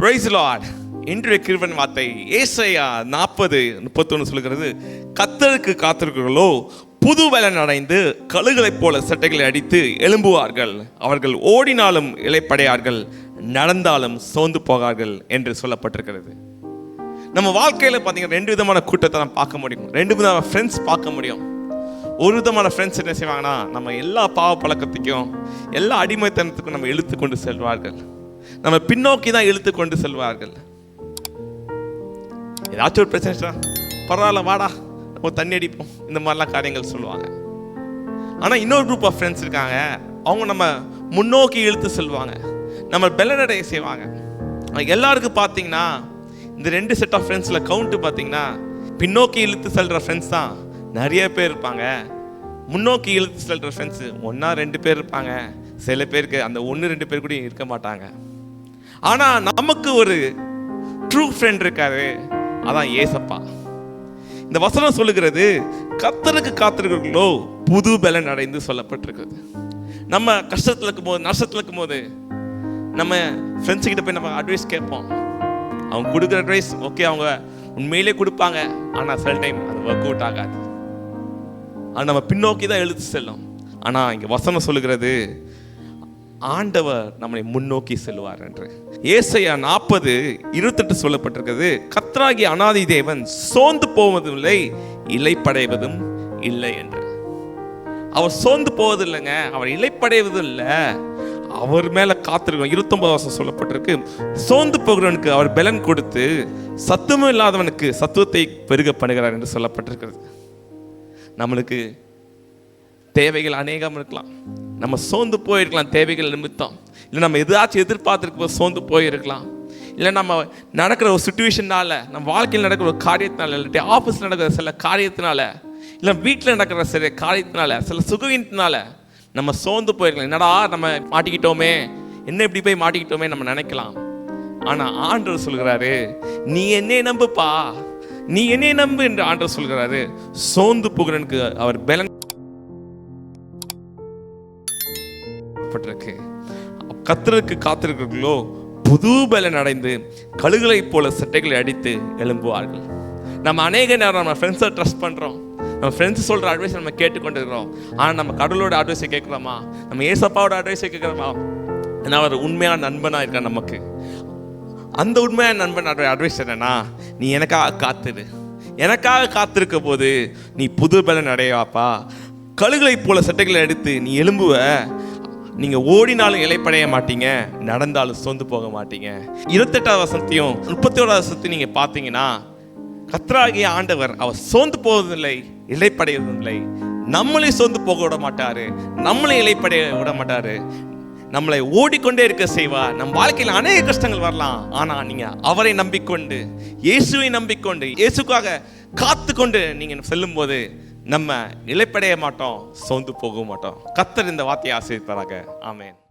Price Lord இன்றைய கிருவன் வார்த்தை ஏசையா நாற்பது முப்பத்தொன்று சொல்கிறது கத்தருக்கு காத்திருக்கிறோ புது பலன் அடைந்து கழுகளைப் போல சட்டைகளை அடித்து எழும்புவார்கள். அவர்கள் ஓடினாலும் இலைப்படையார்கள் நடந்தாலும் சோர்ந்து போகார்கள் என்று சொல்லப்பட்டிருக்கிறது. நம்ம வாழ்க்கையில் பார்த்தீங்கன்னா ரெண்டு விதமான கூட்டத்தை நம்ம பார்க்க முடியும். ரெண்டு விதமான ஃப்ரெண்ட்ஸ் பார்க்க முடியும். ஒரு விதமான ஃப்ரெண்ட்ஸ் என்ன செய்வாங்கன்னா நம்ம எல்லா பாவ பழக்கத்துக்கும் எல்லா அடிமைத்தனத்துக்கும் நம்ம இழுத்து கொண்டு செல்வார்கள். நம்ம பின்னோக்கி தான் இழுத்து கொண்டு செல்வார்கள். ஏதாச்சும் ஒரு பிரச்சனை பரவாயில்ல வாடா நம்ம தண்ணி அடிப்போம். இந்த மாதிரிலாம் காரியங்கள் சொல்லுவாங்க. ஆனால் இன்னொரு குரூப் ஆஃப் ஃப்ரெண்ட்ஸ் இருக்காங்க. அவங்க நம்ம முன்னோக்கி இழுத்து செல்வாங்க. நம்ம பெலனடைய செய்வாங்க. ஆனா எல்லாருக்கும் பார்த்தீங்கன்னா இந்த ரெண்டு செட் ஆஃப் ஃப்ரெண்ட்ஸில் கவுண்ட்டு பார்த்தீங்கன்னா பின்னோக்கி இழுத்து செல்கிற ஃப்ரெண்ட்ஸ் தான் நிறைய பேர் இருப்பாங்க. முன்னோக்கி இழுத்து செல்கிற ஃப்ரெண்ட்ஸு ஒன்றா ரெண்டு பேர் இருப்பாங்க. சில பேருக்கு அந்த ஒன்று ரெண்டு பேர் கூட இருக்க மாட்டாங்க. ஆனால் நமக்கு ஒரு ட்ரூ ஃப்ரெண்ட் இருக்காரு. அதான் ஏசப்பா. இந்த வசனம் சொல்லுகிறது கத்தருக்கு காத்திருக்கிறீர்களோ புது பலன் அடைந்து சொல்லப்பட்டிருக்கிறது. நம்ம கஷ்டத்தில் இருக்கும்போது நஷ்டத்தில் இருக்கும்போது நம்ம ஃப்ரெண்ட்ஸ் கிட்ட போய் நம்ம அட்வைஸ் கேட்போம். அவங்க கொடுக்குற அட்வைஸ் ஓகே அவங்க உண்மையிலே கொடுப்பாங்க. ஆனால் சில டைம் அது ஒர்க் அவுட் ஆகாது. அது நம்ம பின்னோக்கி தான் எழுத்து செல்லும். ஆனால் இங்கே வசனம் சொல்லுகிறது ஆண்டவர் நம்மளை முன்னோக்கி செல்வார் என்று. ஏசையா நாற்பது இருபத்தெட்டு சொல்லப்பட்டிருக்கிறது கத்ராகி அனாதி தேவன் சோர்ந்து போவதும் இல்லை இலைப்படைவதும் இல்லை என்று. அவர் சோர்ந்து போவதில்லைங்க அவர் இலைப்படைவதும் இல்லை அவர் மேல காத்திருக்கோம் இருபத்தொன்பது வருஷம் சொல்லப்பட்டிருக்கு சோர்ந்து போகிறவனுக்கு அவர் பலன் கொடுத்து சத்துவம் இல்லாதவனுக்கு சத்துவத்தை பெருக பண்ணுகிறார் என்று சொல்லப்பட்டிருக்கிறது. நம்மளுக்கு தேவைகள் அநேகம் இருக்கலாம். நம்ம சோர்ந்து போயிருக்கலாம் தேவைகள் நிமித்தம். இல்லை நம்ம எதாச்சும் எதிர்பார்த்துருக்கும் சோர்ந்து போயிருக்கலாம். இல்லை நம்ம நடக்கிற ஒரு சுச்சுவேஷனால நம்ம வாழ்க்கையில் நடக்கிற ஒரு காரியத்தினால இல்லாட்டி ஆஃபீஸில் நடக்கிற சில காரியத்தினால இல்லை வீட்டில் நடக்கிற சில காரியத்தினால சில சுகவீனத்தினால நம்ம சோர்ந்து போயிருக்கலாம். என்னடா நம்ம மாட்டிக்கிட்டோமே. என்ன இப்படி போய் மாட்டிக்கிட்டோமே நம்ம நினைக்கலாம். ஆனால் ஆண்டவர் சொல்கிறாரு நீ என்னை நம்புப்பா. நீ என்னை நம்பு என்று ஆண்டவர் சொல்கிறாரு. சோர்ந்து போகிறனுக்கு அவர் பலன் பட்டிருக்கு கத்தருக்கு காத்திருக்கிறீர்களோ புது பலன் அடைந்து கழுகளைப் போல சட்டைகளை அடித்து எழும்புவார்கள். நம்ம அநேக நேரம் நம்ம ஃப்ரெண்ட்ஸை ட்ரஸ்ட் பண்ணுறோம் நம்ம ஃப்ரெண்ட்ஸ் சொல்கிற அட்வைஸ் நம்ம கேட்டுக்கொண்டிருக்கிறோம். ஆனால் நம்ம கடவுளோட அட்வைஸை கேட்குறோமா? நம்ம ஏசப்பாவோட அட்வைஸை கேட்குறோமா? ஏன்னா அவர் உண்மையான நண்பனாக இருக்கான் நமக்கு. அந்த உண்மையான நண்பன் அட்வைஸ் என்னன்னா நீ எனக்காக காத்துரு. எனக்காக காத்திருக்க போது நீ புது பலன் அடையவாப்பா கழுகளைப் போல சட்டைகளை எடுத்து நீ எழும்புவ. நீங்க ஓடினாலும் இலைப்படைய மாட்டீங்க நடந்தாலும் சோர்ந்து போக மாட்டீங்க. இருபத்தெட்டாவது வசத்தையும் முப்பத்தி ஓராவது வசத்தையும் நீங்க பார்த்தீங்கன்னா கத்ராகிய ஆண்டவர் அவர் சோர்ந்து போவதில்லை இலைப்படைவதில்லை நம்மளை சோர்ந்து போக விட மாட்டாரு. நம்மளை இலைப்படைய விட மாட்டாரு. நம்மளை ஓடிக்கொண்டே இருக்க செய்வார் நம் வாழ்க்கையில் அநேக கஷ்டங்கள் வரலாம். ஆனா நீங்க அவரை நம்பிக்கொண்டு இயேசுவை நம்பிக்கொண்டு இயேசுக்காக காத்து கொண்டு நீங்க செல்லும்போது நம்ம நிலைப்படைய மாட்டோம் சோர்ந்து போக மாட்டோம். கத்தர் இந்த வார்த்தையை ஆசிரியப்பாராங்க ஆமேன்.